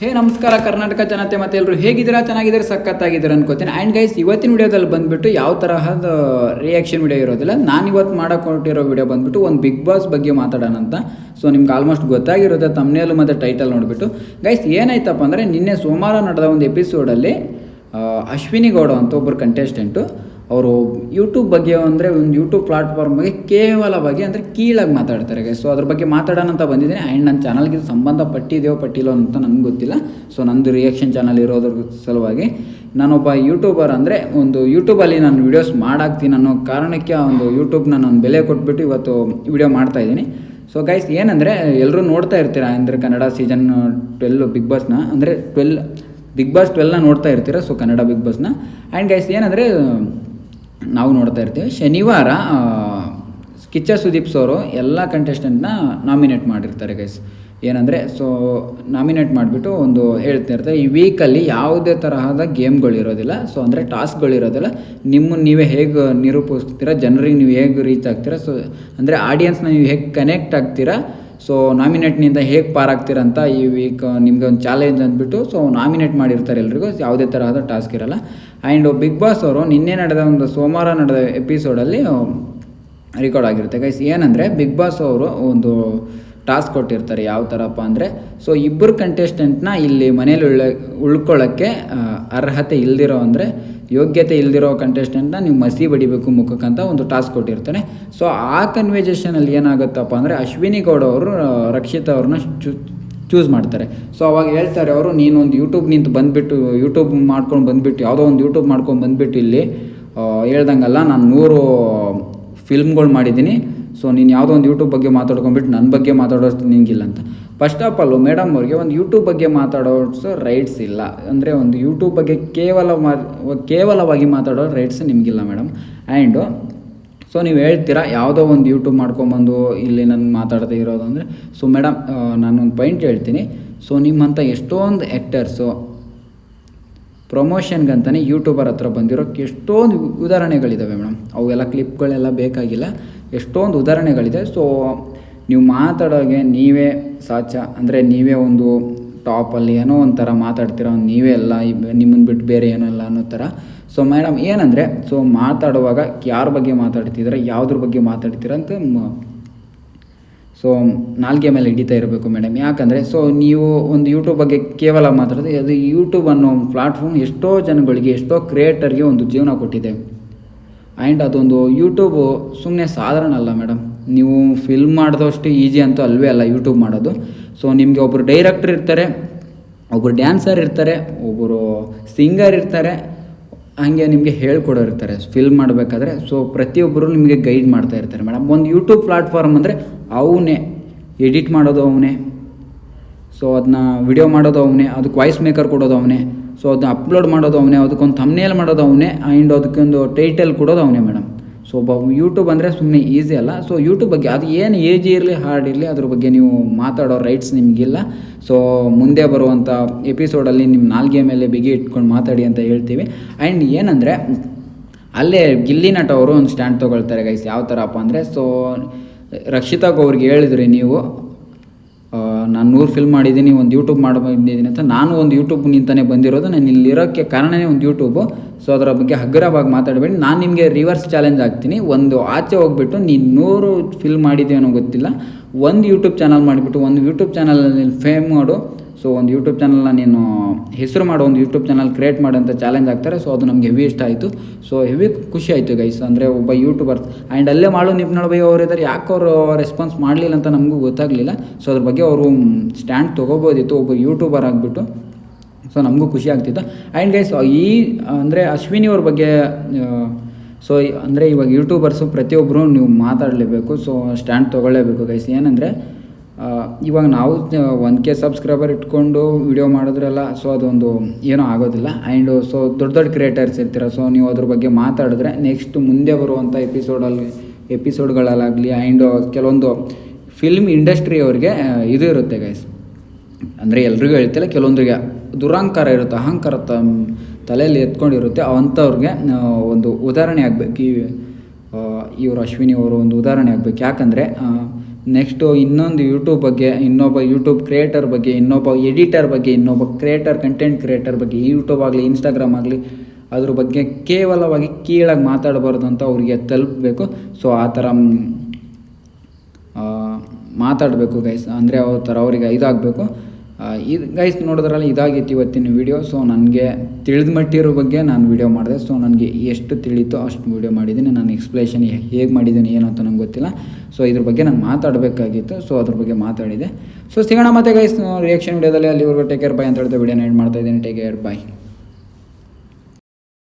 ಹೇ ನಮಸ್ಕಾರ ಕರ್ನಾಟಕ ಜನತೆ ಮತ್ತೆ ಎಲ್ಲರೂ ಹೇಗಿದ್ದೀರಾ? ಚೆನ್ನಾಗಿದ್ದೀರಾ? ಸಖತ್ತಾಗಿದ್ದೀರಾ ಅನ್ಕೋತೀನಿ. ಆ್ಯಂಡ್ ಗೈಸ್ ಇವತ್ತಿನ ವಿಡಿಯೋದಲ್ಲಿ ಬಂದ್ಬಿಟ್ಟು ಯಾವ ತರಹದ ರಿಯಾಕ್ಷನ್ ವಿಡಿಯೋ ಇರೋದಿಲ್ಲ. ನಾನು ಇವತ್ತು ವೀಡಿಯೋ ವಿಡಿಯೋ ಬಂದ್ಬಿಟ್ಟು ಒಂದು ಬಿಗ್ ಬಾಸ್ ಬಗ್ಗೆ ಮಾತಾಡೋಣ ಅಂತ. ಸೊ ನಿಮ್ಗೆ ಆಲ್ಮೋಸ್ಟ್ ಗೊತ್ತಾಗಿರುತ್ತೆ. ತಮ್ಮನೇಲು ಮತ್ತು ಟೈಟಲ್ ನೋಡಿಬಿಟ್ಟು. ಗೈಸ್ ಏನಾಯ್ತಪ್ಪ ಅಂದರೆ ನಿನ್ನೆ ಸೋಮವಾರ ನಡೆದ ಒಂದು ಎಪಿಸೋಡಲ್ಲಿ ಅಶ್ವಿನಿ ಗೌಡ ಅಂತ ಒಬ್ಬರು ಕಂಟೆಸ್ಟೆಂಟು ಅವರು ಯೂಟ್ಯೂಬ್ ಬಗ್ಗೆ ಅಂದರೆ ಒಂದು ಯೂಟ್ಯೂಬ್ ಪ್ಲಾಟ್ಫಾರ್ಮ್ ಬಗ್ಗೆ ಕೇವಲವಾಗಿ ಅಂದರೆ ಕೀಳಾಗಿ ಮಾತಾಡ್ತಾರೆ ಸೊ ಅದ್ರ ಬಗ್ಗೆ ಮಾತಾಡೋಣ ಅಂತ ಬಂದಿದ್ದೀನಿ. ಆ್ಯಂಡ್ ನನ್ನ ಚಾನಲ್ಗೆ ಇದು ಸಂಬಂಧ ಪಟ್ಟಿದೆಯೋ ಪಟ್ಟಿಲ್ಲೋ ಅಂತ ನನಗೆ ಗೊತ್ತಿಲ್ಲ. ಸೊ ನಂದು ರಿಯಾಕ್ಷನ್ ಚಾನಲ್ ಇರೋದ್ರ ಸಲುವಾಗಿ ನಾನೊಬ್ಬ ಯೂಟ್ಯೂಬರ್ ಅಂದರೆ ಒಂದು ಯೂಟ್ಯೂಬಲ್ಲಿ ನಾನು ವೀಡಿಯೋಸ್ ಮಾಡಾಕ್ತೀನಿ ಅನ್ನೋ ಕಾರಣಕ್ಕೆ ಆ ಒಂದು ಯೂಟ್ಯೂಬ್ನ ನಾನು ಬೆಲೆ ಕೊಟ್ಬಿಟ್ಟು ಇವತ್ತು ವಿಡಿಯೋ ಮಾಡ್ತಾ ಇದ್ದೀನಿ. ಸೊ ಗೈಸ್ ಏನಂದರೆ ಎಲ್ಲರೂ ನೋಡ್ತಾ ಇರ್ತೀರಾ? ಅಂದರೆ ಕನ್ನಡ ಸೀಸನ್ ಟ್ವೆಲ್ ಬಿಗ್ ಬಾಸ್ನ ಅಂದರೆ ಟ್ವೆಲ್ ಬಿಗ್ ಬಾಸ್ ಟ್ವೆಲ್ನ ನೋಡ್ತಾ ಇರ್ತೀರಾ? ಸೊ ಕನ್ನಡ ಬಿಗ್ ಬಾಸ್ನ ಆ್ಯಂಡ್ ಗೈಸ್ ಏನಂದರೆ ನಾವು ನೋಡ್ತಾ ಇರ್ತೀವಿ. ಶನಿವಾರ ಕಿಚ್ಚ ಸುದೀಪ್ ಸೋರು ಎಲ್ಲ ಕಂಟೆಸ್ಟೆಂಟ್ನ ನಾಮಿನೇಟ್ ಮಾಡಿರ್ತಾರೆ ಗೈಸ್ ಏನಂದರೆ ಸೊ ನಾಮಿನೇಟ್ ಮಾಡಿಬಿಟ್ಟು ಒಂದು ಹೇಳ್ತಾ ಇರ್ತಾರೆ, ಈ ವೀಕಲ್ಲಿ ಯಾವುದೇ ತರಹದ ಗೇಮ್ಗಳಿರೋದಿಲ್ಲ ಸೊ ಅಂದರೆ ಟಾಸ್ಕ್ಗಳಿರೋದಿಲ್ಲ ನಿಮ್ಮನ್ನು ನೀವೇ ಹೇಗೆ ನಿರೂಪಿಸ್ತೀರ? ಜನರಿಗೆ ನೀವು ಹೇಗೆ ರೀಚ್ ಆಗ್ತೀರಾ? ಸೊ ಅಂದರೆ ಆಡಿಯನ್ಸ್ನ ನೀವು ಹೇಗೆ ಕನೆಕ್ಟ್ ಆಗ್ತೀರಾ? ಸೊ ನಾಮಿನೇಟ್ನಿಂದ ಹೇಗೆ ಪಾರಾಗ್ತೀರಂತ ಈ ವೀಕ್ ನಿಮಗೆ ಒಂದು ಚಾಲೆಂಜ್ ಅಂದ್ಬಿಟ್ಟು ಸೊ ನಾಮಿನೇಟ್ ಮಾಡಿರ್ತಾರೆ ಎಲ್ರಿಗೂ. ಯಾವುದೇ ತರಹದ ಟಾಸ್ಕ್ ಇರಲ್ಲ. ಆ್ಯಂಡ್ ಬಿಗ್ ಬಾಸ್ ಅವರು ನಿನ್ನೆ ನಡೆದ ಒಂದು ಸೋಮವಾರ ನಡೆದ ಎಪಿಸೋಡಲ್ಲಿ ರೆಕಾರ್ಡ್ ಆಗಿರುತ್ತೆ. ಗೈಸ್ ಏನಂದರೆ ಬಿಗ್ ಬಾಸ್ ಅವರು ಒಂದು ಟಾಸ್ಕ್ ಕೊಟ್ಟಿರ್ತಾರೆ ಯಾವ ಥರಪ್ಪ ಅಂದರೆ ಸೊ ಇಬ್ಬರು ಕಂಟೆಸ್ಟೆಂಟ್ನ ಇಲ್ಲಿ ಮನೇಲಿ ಉಳ್ಳ ಉಳ್ಕೊಳ್ಳೋಕ್ಕೆ ಅರ್ಹತೆ ಇಲ್ದಿರೋ ಅಂದರೆ, ಯೋಗ್ಯತೆ ಇಲ್ದಿರೋ ಕಂಟೆಸ್ಟೆಂಟ್ನ ನೀವು ಮಸಿ ಬಡಿಬೇಕು ಮುಖಕ್ಕಂತ ಒಂದು ಟಾಸ್ಕ್ ಕೊಟ್ಟಿರ್ತಾನೆ. ಸೊ ಆ ಕನ್ವೆಜೇಷನಲ್ಲಿ ಏನಾಗುತ್ತಪ್ಪ ಅಂದರೆ, ಅಶ್ವಿನಿ ಗೌಡ ಅವರು ರಕ್ಷಿತ್ ಅವ್ರನ್ನ ಚೂಸ್ ಮಾಡ್ತಾರೆ. ಸೊ ಅವಾಗ ಹೇಳ್ತಾರೆ ಅವರು, ನೀನು ಒಂದು ಯೂಟ್ಯೂಬ್ ನಿಂತು ಬಂದುಬಿಟ್ಟು ಯೂಟ್ಯೂಬ್ ಮಾಡ್ಕೊಂಡು ಬಂದುಬಿಟ್ಟು, ಯಾವುದೋ ಒಂದು ಯೂಟ್ಯೂಬ್ ಮಾಡ್ಕೊಂಡು ಬಂದುಬಿಟ್ಟು ಇಲ್ಲಿ ಹೇಳ್ದಂಗಲ್ಲ, ನಾನು ನೂರು ಫಿಲ್ಮ್ಗಳು ಮಾಡಿದ್ದೀನಿ. ಸೊ ನೀನು ಯಾವುದೋ ಒಂದು ಯೂಟ್ಯೂಬ್ ಬಗ್ಗೆ ಮಾತಾಡ್ಕೊಂಡ್ಬಿಟ್ಟು ನನ್ನ ಬಗ್ಗೆ ಮಾತಾಡೋಷ್ಟು ನಿಂಗಿಲ್ಲ ಅಂತ. ಫಸ್ಟ್ ಆಫ್ ಆಲ್ ಮೇಡಮ್ ಅವ್ರಿಗೆ ಒಂದು ಯೂಟ್ಯೂಬ್ ಬಗ್ಗೆ ಮಾತಾಡೋಷ್ಟು ರೈಟ್ಸ್ ಇಲ್ಲ. ಅಂದರೆ ಒಂದು ಯೂಟ್ಯೂಬ್ ಬಗ್ಗೆ ಕೇವಲ ಮಾ, ಕೇವಲವಾಗಿ ಮಾತಾಡೋ ರೈಟ್ಸ್ ನಿಮಗಿಲ್ಲ ಮೇಡಮ್ ಆ್ಯಂಡು ಸೊ ನೀವು ಹೇಳ್ತೀರಾ ಯಾವುದೋ ಒಂದು ಯೂಟ್ಯೂಬ್ ಮಾಡ್ಕೊಂಬಂದು ಇಲ್ಲಿ ನನ್ನ ಮಾತಾಡದೇ ಇರೋದು ಅಂದರೆ? ಸೊ ಮೇಡಮ್ ನಾನೊಂದು ಪಾಯಿಂಟ್ ಹೇಳ್ತೀನಿ. ಸೊ ನಿಮ್ಮಂಥ ಎಷ್ಟೊಂದು ಆ್ಯಕ್ಟರ್ಸು ಪ್ರಮೋಷನ್ಗಂತಲೇ ಯೂಟ್ಯೂಬರ್ ಹತ್ರ ಬಂದಿರೋ ಎಷ್ಟೊಂದು ಉದಾಹರಣೆಗಳಿದ್ದಾವೆ ಮೇಡಮ್ ಅವೆಲ್ಲ ಕ್ಲಿಪ್ಗಳೆಲ್ಲ ಬೇಕಾಗಿಲ್ಲ. ಎಷ್ಟೊಂದು ಉದಾಹರಣೆಗಳಿದೆ. ಸೊ ನೀವು ಮಾತಾಡೋಗೆ ನೀವೇ ಸಾಚ ಅಂದರೆ ನೀವೇ ಒಂದು ಟಾಪಲ್ಲಿ ಏನೋ ಒಂಥರ ಮಾತಾಡ್ತೀರ, ನೀವೇ ಎಲ್ಲ ನಿಮ್ಮನ್ನು ಬಿಟ್ಟು ಬೇರೆ ಏನೋ ಇಲ್ಲ ಅನ್ನೋ ಥರ. ಸೊ ಮೇಡಮ್ ಏನಂದರೆ ಸೊ ಮಾತಾಡುವಾಗ ಯಾರ ಬಗ್ಗೆ ಮಾತಾಡ್ತಿದ್ದೀರ, ಯಾವುದ್ರ ಬಗ್ಗೆ ಮಾತಾಡ್ತೀರ ಅಂತ ಸೊ ನಾಲ್ಗೆ ಮೇಲೆ ಹಿಡಿತಾ ಇರಬೇಕು ಮೇಡಮ್ ಯಾಕಂದರೆ ಸೊ ನೀವು ಒಂದು ಯೂಟ್ಯೂಬ್ ಬಗ್ಗೆ ಕೇವಲ ಮಾತಾಡೋದು, ಅದು ಯೂಟ್ಯೂಬ್ ಅನ್ನೋ ಪ್ಲಾಟ್ಫಾರ್ಮ್ ಎಷ್ಟೋ ಜನಗಳಿಗೆ, ಎಷ್ಟೋ ಕ್ರಿಯೇಟರ್ಗೆ ಒಂದು ಜೀವನ ಕೊಟ್ಟಿದೆ. ಆ್ಯಂಡ್ ಅದೊಂದು ಯೂಟ್ಯೂಬು ಸುಮ್ಮನೆ ಸಾಧಾರಣ ಅಲ್ಲ ಮೇಡಮ್ ನೀವು ಫಿಲ್ಮ್ ಮಾಡಿದಷ್ಟು ಈಸಿ ಅಂತೂ ಅಲ್ವೇ ಅಲ್ಲ ಯೂಟ್ಯೂಬ್ ಮಾಡೋದು. ಸೊ ನಿಮಗೆ ಒಬ್ಬರು ಡೈರೆಕ್ಟರ್ ಇರ್ತಾರೆ ಒಬ್ಬರು ಡ್ಯಾನ್ಸರ್ ಇರ್ತಾರೆ ಒಬ್ಬರು ಸಿಂಗರ್ ಇರ್ತಾರೆ, ಹಾಗೆ ನಿಮಗೆ ಹೇಳ್ಕೊಡೋರು ಇರ್ತಾರೆ. ಫಿಲ್ಮ್ ಮಾಡಬೇಕಾದ್ರೆ ಸೊ ಪ್ರತಿಯೊಬ್ಬರು ನಿಮಗೆ ಗೈಡ್ ಮಾಡ್ತಾ ಇರ್ತಾರೆ ಮೇಡಮ್ ಒಂದು ಯೂಟ್ಯೂಬ್ ಪ್ಲಾಟ್ಫಾರ್ಮ್ ಅಂದರೆ ಅವನೇ ಎಡಿಟ್ ಮಾಡೋದು ಅವನೇ. ಸೊ ಅದನ್ನ ವಿಡಿಯೋ ಮಾಡೋದು ಅವನೇ, ಅದಕ್ಕೆ ವಾಯ್ಸ್ ಮೇಕರ್ ಕೊಡೋದು ಅವನೇ. ಸೊ ಅದನ್ನ ಅಪ್ಲೋಡ್ ಮಾಡೋದು ಅವನೇ, ಅದಕ್ಕೊಂದು ಥಮ್ನೇಲ್ ಮಾಡೋದು ಅವನೇ ಆ್ಯಂಡ್ ಅದಕ್ಕೊಂದು ಟೈಟಲ್ ಕೊಡೋದು ಅವನೇ ಮೇಡಮ್ ಸೊ ಒಬ್ಬ ಯೂಟ್ಯೂಬ್ ಅಂದರೆ ಸುಮ್ಮನೆ ಈಸಿ ಅಲ್ಲ. ಸೊ ಯೂಟ್ಯೂಬ್ ಬಗ್ಗೆ ಅದು ಏನು ಏಜ್ ಇರಲಿ ಹಾರ್ಡ್ ಇರಲಿ, ಅದ್ರ ಬಗ್ಗೆ ನೀವು ಮಾತಾಡೋ ರೈಟ್ಸ್ ನಿಮಗಿಲ್ಲ. ಸೊ ಮುಂದೆ ಬರುವಂಥ ಎಪಿಸೋಡಲ್ಲಿ ನಿಮ್ಮ ನಾಲ್ಗೆ ಮೇಲೆ ಬಿಗಿ ಇಟ್ಕೊಂಡು ಮಾತಾಡಿ ಅಂತ ಹೇಳ್ತೀವಿ. ಆ್ಯಂಡ್ ಏನಂದರೆ, ಅಲ್ಲೇ ಗಿಲ್ಲಿ ನಟ ಅವರು ಒಂದು ಸ್ಟ್ಯಾಂಡ್ ತೊಗೊಳ್ತಾರೆ ಗೈಸ್ ಯಾವ ಥರಪ್ಪ ಅಂದರೆ ಸೊ ರಕ್ಷಿತಾಗ ಅವ್ರಿಗೆ ಹೇಳಿದ್ರಿ ನೀವು. ನಾನು ನೂರು ಫಿಲ್ಮ್ ಮಾಡಿದ್ದೀನಿ, ಒಂದು ಯೂಟ್ಯೂಬ್ ಮಾಡಿ ಅಂತ ನಾನು ಒಂದು ಯೂಟ್ಯೂಬ್ ನಿಂತಾನೆ ಬಂದಿರೋದು. ನಾನು ಇಲ್ಲಿರೋಕ್ಕೆ ಕಾರಣನೇ ಒಂದು ಯೂಟ್ಯೂಬು ಸೊ ಅದರ ಬಗ್ಗೆ ಹಗ್ಗರವಾಗಿ ಮಾತಾಡಬೇಡಿ. ನಾನು ನಿಮಗೆ ರಿವರ್ಸ್ ಚಾಲೆಂಜ್ ಆಗ್ತೀನಿ ಒಂದು ಆಚೆ ಹೋಗ್ಬಿಟ್ಟು ನೀನು ನೂರು ಫಿಲ್ಮ್ ಮಾಡಿದ್ದೀವಿ ಗೊತ್ತಿಲ್ಲ. ಒಂದು ಯೂಟ್ಯೂಬ್ ಚಾನಲ್ ಮಾಡಿಬಿಟ್ಟು, ಒಂದು ಯೂಟ್ಯೂಬ್ ಚಾನಲಲ್ಲಿ ಫೇಮ್ ಮಾಡು. ಸೊ ಒಂದು ಯೂಟ್ಯೂಬ್ ಚಾನಲ್ನ ನೀನು ಹೆಸರು ಮಾಡೋ, ಒಂದು ಯೂಟ್ಯೂಬ್ ಚಾನಲ್ ಕ್ರಿಯೇಟ್ ಮಾಡೋಂಥ ಚಾಲೆಂಜ್ ಆಗ್ತಾರೆ. ಸೊ ಅದು ನಮಗೆ ಹೆವಿ ಇಷ್ಟ ಆಯಿತು. ಸೊ ಹೆವಿ ಖುಷಿ ಆಯಿತು ಗೈಸ್ ಅಂದರೆ ಒಬ್ಬ ಯೂಟ್ಯೂಬರ್ ಆ್ಯಂಡ್ ಅಲ್ಲೇ ಮಾಡು ನಿಪ್ನಾಳ್ ಬೈ ಅವರು ಇದ್ದಾರೆ ಯಾಕೆ ಅವರು ರೆಸ್ಪಾನ್ಸ್ ಮಾಡಲಿಲ್ಲ ಅಂತ ನಮಗೂ ಗೊತ್ತಾಗಲಿಲ್ಲ. ಸೊ ಅದ್ರ ಬಗ್ಗೆ ಅವರು ಸ್ಟ್ಯಾಂಡ್ ತೊಗೋಬೋದಿತ್ತು. ಒಬ್ಬ ಯೂಟ್ಯೂಬರ್ ಆಗಿಬಿಟ್ಟು. ಸೊ ನಮಗೂ ಖುಷಿ ಆಗ್ತಿತ್ತು. ಆ್ಯಂಡ್ ಗೈಸ್ ಈ, ಅಂದರೆ ಅಶ್ವಿನಿ ಅವ್ರ ಬಗ್ಗೆ ಸೊ ಅಂದರೆ ಇವಾಗ ಯೂಟ್ಯೂಬರ್ಸು ಪ್ರತಿಯೊಬ್ಬರು ನೀವು ಮಾತಾಡಲೇಬೇಕು. ಸೊ ಸ್ಟ್ಯಾಂಡ್ ತೊಗೊಳ್ಳೇಬೇಕು ಗೈಸ್ ಏನಂದರೆ ಇವಾಗ ನಾವು ಒನ್ ಕೆ ಸಬ್ಸ್ಕ್ರೈಬರ್ ಇಟ್ಕೊಂಡು ವಿಡಿಯೋ ಮಾಡಿದ್ರಲ್ಲ ಸೊ ಅದೊಂದು ಏನೂ ಆಗೋದಿಲ್ಲ. ಆ್ಯಂಡ್ ಸೊ ದೊಡ್ಡ ದೊಡ್ಡ ಕ್ರಿಯೇಟರ್ಸ್ ಇರ್ತೀರ ಸೊ ನೀವು ಅದ್ರ ಬಗ್ಗೆ ಮಾತಾಡಿದ್ರೆ ನೆಕ್ಸ್ಟ್ ಮುಂದೆ ಬರುವಂಥ ಎಪಿಸೋಡಲ್ಲಿ ಎಪಿಸೋಡ್ಗಳಲ್ಲಾಗಲಿ ಆ್ಯಂಡ್ ಕೆಲವೊಂದು ಫಿಲ್ಮ್ ಇಂಡಸ್ಟ್ರಿ ಅವ್ರಿಗೆ ಇದು ಇರುತ್ತೆ ಗೈಸ್ ಅಂದರೆ ಎಲ್ರಿಗೂ ಹೇಳ್ತಿಲ್ಲ, ಕೆಲವೊಂದರಿಗೆ ದುರಹಂಕಾರ ಇರುತ್ತೆ, ಅಹಂಕಾರ ತಲೆಯಲ್ಲಿ ಎತ್ಕೊಂಡಿರುತ್ತೆ, ಅಂಥವ್ರಿಗೆ ಒಂದು ಉದಾಹರಣೆ ಆಗಬೇಕು. ಈ ಇವರು ಅಶ್ವಿನಿ ಅವರು ಒಂದು ಉದಾಹರಣೆ ಆಗಬೇಕು. ಯಾಕಂದರೆ ನೆಕ್ಸ್ಟು ಇನ್ನೊಂದು ಯೂಟ್ಯೂಬ್ ಬಗ್ಗೆ, ಇನ್ನೊಬ್ಬ ಯೂಟ್ಯೂಬ್ ಕ್ರಿಯೇಟರ್ ಬಗ್ಗೆ, ಇನ್ನೊಬ್ಬ ಎಡಿಟರ್ ಬಗ್ಗೆ, ಇನ್ನೊಬ್ಬ ಕ್ರಿಯೇಟರ್, ಕಂಟೆಂಟ್ ಕ್ರಿಯೇಟರ್ ಬಗ್ಗೆ ಯೂಟ್ಯೂಬ್ ಆಗಲಿ, ಇನ್ಸ್ಟಾಗ್ರಾಮ್ ಆಗಲಿ, ಅದ್ರ ಬಗ್ಗೆ ಕೇವಲವಾಗಿ ಕೀಳಾಗಿ ಮಾತಾಡಬಾರ್ದು ಅಂತ ಅವರಿಗೆ ತಲುಪಬೇಕು ಸೊ, ಆ ಥರ ಮಾತಾಡಬೇಕು ಗೈಸ್ ಅಂದರೆ ಅವ್ರ ಥರ ಅವ್ರಿಗೆ ಇದಾಗಬೇಕು. ಇದು ಗೈಸ್ ನೋಡಿದ್ರಲ್ಲ ಇದಾಗಿತ್ತು ಇವತ್ತಿನ ವಿಡಿಯೋ ಸೊ, ನನಗೆ ತಿಳಿದ ಮಟ್ಟಿರೋ ಬಗ್ಗೆ ನಾನು ವೀಡಿಯೋ ಮಾಡಿದೆ. ಸೊ, ನನಗೆ ಎಷ್ಟು ತಿಳಿತೋ ಅಷ್ಟು ವಿಡಿಯೋ ಮಾಡಿದ್ದೀನಿ. ನಾನು ಎಕ್ಸ್ಪ್ಲೇಷನ್ ಹೇಗೆ ಮಾಡಿದ್ದೀನಿ, ಏನು ಅಂತ ನಂಗೆ ಗೊತ್ತಿಲ್ಲ. ಸೊ ಇದ್ರ ಬಗ್ಗೆ ನಾನು ಮಾತಾಡಬೇಕಾಗಿತ್ತು. ಸೊ ಅದ್ರ ಬಗ್ಗೆ ಮಾತಾಡಿದೆ. ಸೊ ಸಿಗೋಣ ಮತ್ತೆ ಗೈಸ್ ರಿಯಾಕ್ಷನ್ ವಿಡಿಯೋದಲ್ಲಿ ಅಲ್ಲಿವರೆಗೂ ಟೇಕ್ ಕೇರ್ ಬೈ ಅಂತ ಹೇಳ್ತಾ ವಿಡಿಯೋನ ಎಂಡ್ ಮಾಡ್ತಾ ಇದ್ದೀನಿ. Take care bye